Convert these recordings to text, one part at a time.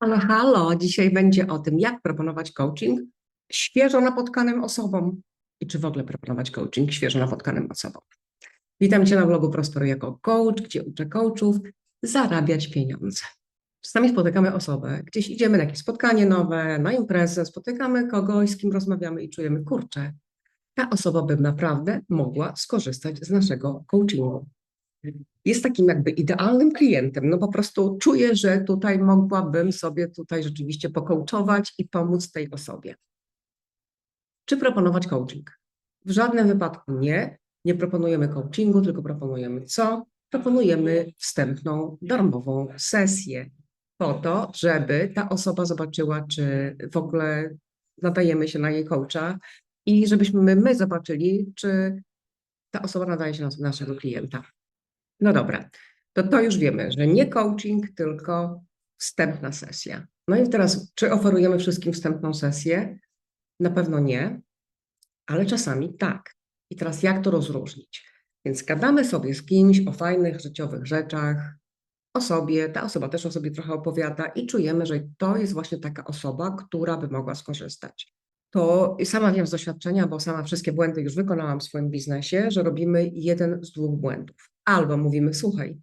Ale halo, dzisiaj będzie o tym, jak proponować coaching świeżo napotkanym osobom i czy w ogóle proponować coaching świeżo napotkanym osobom. Witam Cię na blogu Prosperuj jako coach, gdzie uczę coachów zarabiać pieniądze. Czasami spotykamy osobę, gdzieś idziemy na jakieś spotkanie nowe, na imprezę, spotykamy kogoś, z kim rozmawiamy i czujemy, kurczę, ta osoba by naprawdę mogła skorzystać z naszego coachingu jest takim jakby idealnym klientem. No po prostu czuję, że tutaj mogłabym sobie tutaj rzeczywiście pokołczować i pomóc tej osobie. Czy proponować coaching? W żadnym wypadku nie. Nie proponujemy coachingu, tylko proponujemy co? Proponujemy wstępną, darmową sesję po to, żeby ta osoba zobaczyła, czy w ogóle nadajemy się na jej coacha i żebyśmy my, zobaczyli, czy ta osoba nadaje się na naszego klienta. No dobra, to to już wiemy, że nie coaching, tylko wstępna sesja. No i teraz, czy oferujemy wszystkim wstępną sesję? Na pewno nie, ale czasami tak. I teraz jak to rozróżnić? Więc gadamy sobie z kimś o fajnych życiowych rzeczach, o sobie, ta osoba też o sobie trochę opowiada i czujemy, że to jest właśnie taka osoba, która by mogła skorzystać. To sama wiem z doświadczenia, bo sama wszystkie błędy już wykonałam w swoim biznesie, że robimy jeden z dwóch błędów Albo mówimy, słuchaj,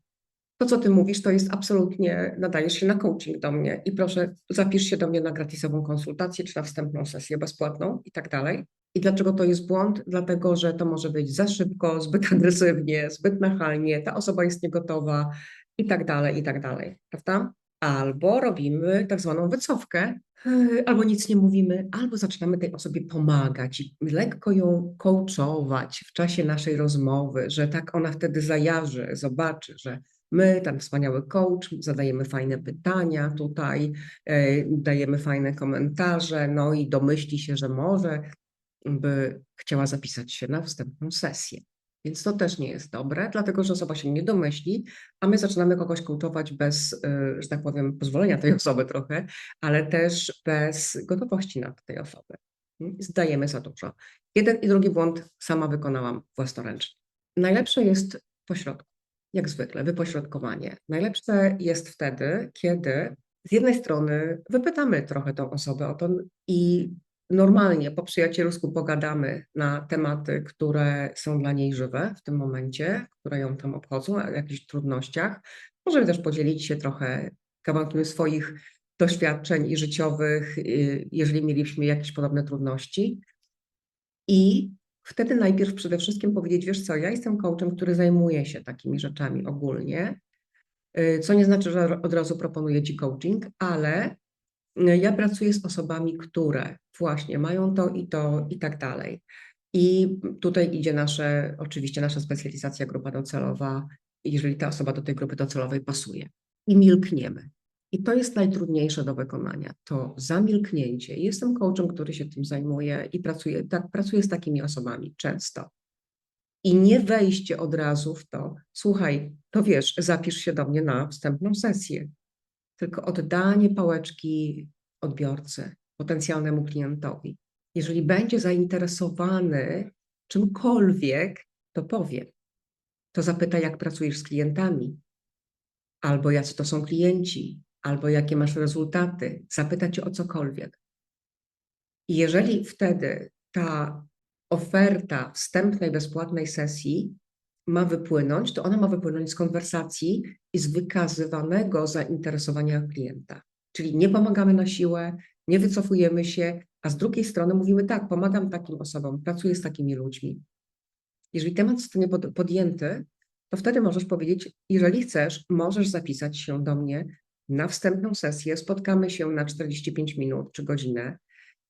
to co ty mówisz, to jest absolutnie, nadajesz się na coaching do mnie i proszę zapisz się do mnie na gratisową konsultację czy na wstępną sesję bezpłatną i tak dalej. I dlaczego to jest błąd? Dlatego, że to może być za szybko, zbyt agresywnie, zbyt nachalnie, ta osoba jest niegotowa i tak dalej, i tak dalej, prawda? Albo robimy tak zwaną wycofkę, albo nic nie mówimy, albo zaczynamy tej osobie pomagać i lekko ją coachować w czasie naszej rozmowy, że tak ona wtedy zajarzy, zobaczy, że my, ten wspaniały coach, zadajemy fajne pytania tutaj, e, dajemy fajne komentarze, no i domyśli się, że może by chciała zapisać się na wstępną sesję. Więc to też nie jest dobre, dlatego że osoba się nie domyśli, a my zaczynamy kogoś coachować bez, y, że tak powiem, pozwolenia tej osoby trochę, ale też bez gotowości na tej osoby. Zdajemy za dużo. Jeden i drugi błąd sama wykonałam własnoręcznie. Najlepsze jest pośrodku, jak zwykle, wypośrodkowanie. Najlepsze jest wtedy, kiedy z jednej strony wypytamy trochę tą osobę o to i normalnie po przyjacielsku pogadamy na tematy, które są dla niej żywe w tym momencie, które ją tam obchodzą, o jakichś trudnościach. Możemy też podzielić się trochę kawałkiem swoich doświadczeń i życiowych, y, jeżeli mieliśmy jakieś podobne trudności. I wtedy najpierw przede wszystkim powiedzieć, wiesz co, ja jestem coachem, który zajmuje się takimi rzeczami ogólnie, y, co nie znaczy, że od razu proponuję ci coaching, ale ja pracuję z osobami, które właśnie mają to i to i tak dalej. I tutaj idzie nasze, oczywiście nasza specjalizacja, grupa docelowa, jeżeli ta osoba do tej grupy docelowej pasuje. I milkniemy. I to jest najtrudniejsze do wykonania, to zamilknięcie. Jestem coachem, który się tym zajmuje i pracuję, tak, pracuję z takimi osobami często. I nie wejście od razu w to, słuchaj, to wiesz, zapisz się do mnie na wstępną sesję tylko oddanie pałeczki odbiorcy, potencjalnemu klientowi. Jeżeli będzie zainteresowany czymkolwiek, to powie. To zapyta, jak pracujesz z klientami, albo jacy to są klienci, albo jakie masz rezultaty. Zapyta cię o cokolwiek. I jeżeli wtedy ta oferta wstępnej, bezpłatnej sesji ma wypłynąć, to ona ma wypłynąć z konwersacji i z wykazywanego zainteresowania klienta. Czyli nie pomagamy na siłę, nie wycofujemy się, a z drugiej strony mówimy tak, pomagam takim osobom, pracuję z takimi ludźmi. Jeżeli temat zostanie podjęty, to wtedy możesz powiedzieć, jeżeli chcesz, możesz zapisać się do mnie na wstępną sesję, spotkamy się na 45 minut czy godzinę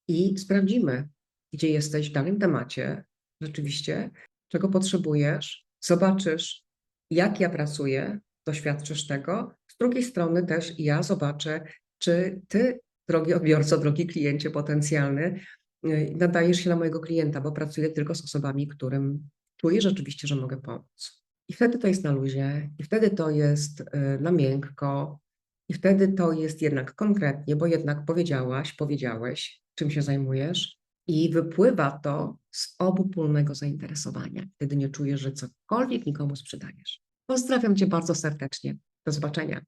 i sprawdzimy, gdzie jesteś w danym temacie, rzeczywiście, czego potrzebujesz, zobaczysz, jak ja pracuję, doświadczysz tego. Z drugiej strony też ja zobaczę, czy ty, drogi odbiorco, drogi kliencie potencjalny, y, nadajesz się na mojego klienta, bo pracuję tylko z osobami, którym czuję rzeczywiście, że mogę pomóc. I wtedy to jest na luzie, i wtedy to jest y, na miękko, i wtedy to jest jednak konkretnie, bo jednak powiedziałaś, powiedziałeś, czym się zajmujesz, i wypływa to z obopólnego zainteresowania. Wtedy nie czujesz, że cokolwiek nikomu sprzedajesz. Pozdrawiam Cię bardzo serdecznie. Do zobaczenia.